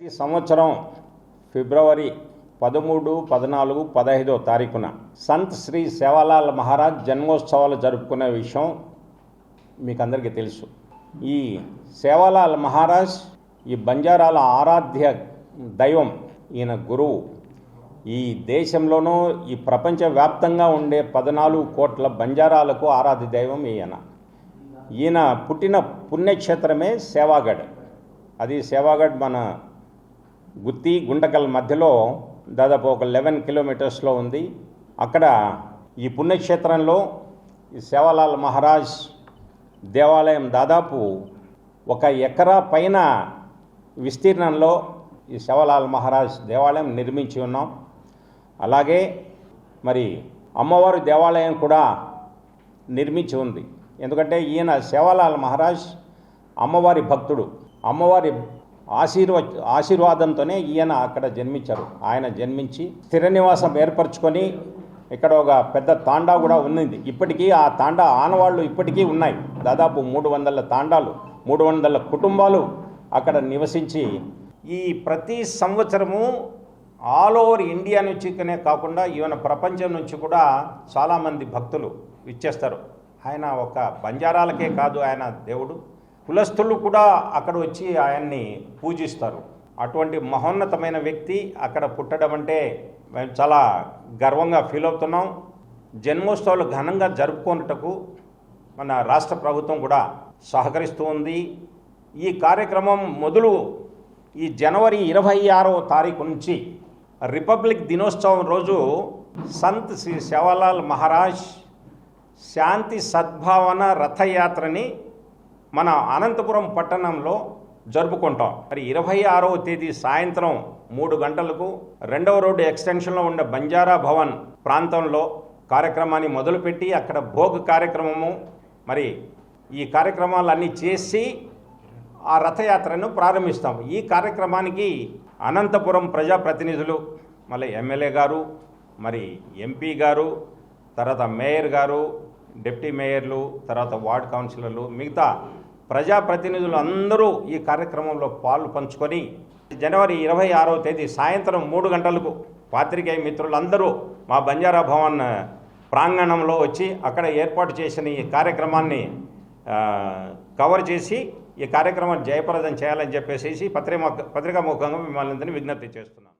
ప్రతి సంవత్సరం ఫిబ్రవరి పదమూడు పద్నాలుగు పదహైదో తారీఖున సంత్ శ్రీ సేవాలాల్ మహారాజ్ జన్మోత్సవాలు జరుపుకునే విషయం మీకు అందరికీ తెలుసు. ఈ సేవాలాల్ మహారాజ్ ఈ బంజారాల ఆరాధ్య దైవం ఈయన గురువు. ఈ దేశంలోనూ ఈ ప్రపంచవ్యాప్తంగా ఉండే పద్నాలుగు కోట్ల బంజారాలకు ఆరాధ్య దైవం ఈయన. ఈయన పుట్టిన పుణ్యక్షేత్రమే సేవాగఢ్. అది సేవాగఢ్ మన గుత్తి గుండకల్ మధ్యలో దాదాపు ఒక లెవెన్ కిలోమీటర్స్లో ఉంది. అక్కడ ఈ పుణ్యక్షేత్రంలో ఈ సేవాలాల్ మహారాజ్ దేవాలయం దాదాపు ఒక ఎకరా పైన విస్తీర్ణంలో ఈ సేవాలాల్ మహారాజ్ దేవాలయం నిర్మించి ఉన్నాం. అలాగే మరి అమ్మవారి దేవాలయం కూడా నిర్మించి ఉంది. ఎందుకంటే ఈయన సేవాలాల్ మహారాజ్ అమ్మవారి భక్తుడు. అమ్మవారి ఆశీర్వ ఆశీర్వాదంతోనే ఈయన అక్కడ జన్మించారు. ఆయన జన్మించి స్థిర నివాసం ఏర్పరచుకొని ఇక్కడ ఒక పెద్ద తాండా కూడా ఉన్నది. ఇప్పటికీ ఆ తాండా ఆనవాళ్ళు ఇప్పటికీ ఉన్నాయి. దాదాపు మూడు వందల తాండాలు మూడు వందల కుటుంబాలు అక్కడ నివసించి ఈ ప్రతి సంవత్సరము ఆల్ ఓవర్ ఇండియా నుంచినే కాకుండా ఈవెన ప్రపంచం నుంచి కూడా చాలామంది భక్తులు ఇచ్చేస్తారు ఆయన ఒక బంజారాలకే కాదు ఆయన దేవుడు. కులస్థులు కూడా అక్కడ వచ్చి ఆయన్ని పూజిస్తారు. అటువంటి మహోన్నతమైన వ్యక్తి అక్కడ పుట్టడం అంటే మేము చాలా గర్వంగా ఫీల్ అవుతున్నాం. జన్మోత్సవాలు ఘనంగా జరుపుకున్నటకు మన రాష్ట్ర ప్రభుత్వం కూడా సహకరిస్తూ ఉంది. ఈ కార్యక్రమం మొదలు ఈ జనవరి ఇరవై ఆరవ తారీఖు నుంచి రిపబ్లిక్ దినోత్సవం రోజు సంత్ శ్రీ శివలాల్ మహారాజ్ శాంతి సద్భావన రథయాత్రని మన అనంతపురం పట్టణంలో జరుపుకుంటాం. మరి ఇరవై ఆరవ తేదీ సాయంత్రం మూడు గంటలకు రెండవ రోడ్డు ఎక్స్టెన్షన్లో ఉండే బంజారా భవన్ ప్రాంతంలో కార్యక్రమాన్ని మొదలుపెట్టి అక్కడ భోగ్ కార్యక్రమము మరి ఈ కార్యక్రమాలన్నీ చేసి ఆ రథయాత్రను ప్రారంభిస్తాం ఈ కార్యక్రమానికి అనంతపురం ప్రజాప్రతినిధులు మళ్ళీ ఎమ్మెల్యే గారు మరి ఎంపీ గారు తర్వాత మేయర్ గారు డిప్టీ మేయర్లు తర్వాత వార్డ్ కౌన్సిలర్లు మిగతా ప్రజాప్రతినిధులు అందరూ ఈ కార్యక్రమంలో పాలు పంచుకొని జనవరి ఇరవై ఆరవ తేదీ సాయంత్రం మూడు గంటలకు పాత్రికేయ మిత్రులందరూ మా బంజారా భవన్ ప్రాంగణంలో వచ్చి అక్కడ ఏర్పాటు చేసిన ఈ కార్యక్రమాన్ని కవర్ చేసి ఈ కార్యక్రమాన్ని జయప్రదం చేయాలని చెప్పేసి పత్రిక పత్రికాముఖంగా మిమ్మల్ని విజ్ఞప్తి చేస్తున్నాం.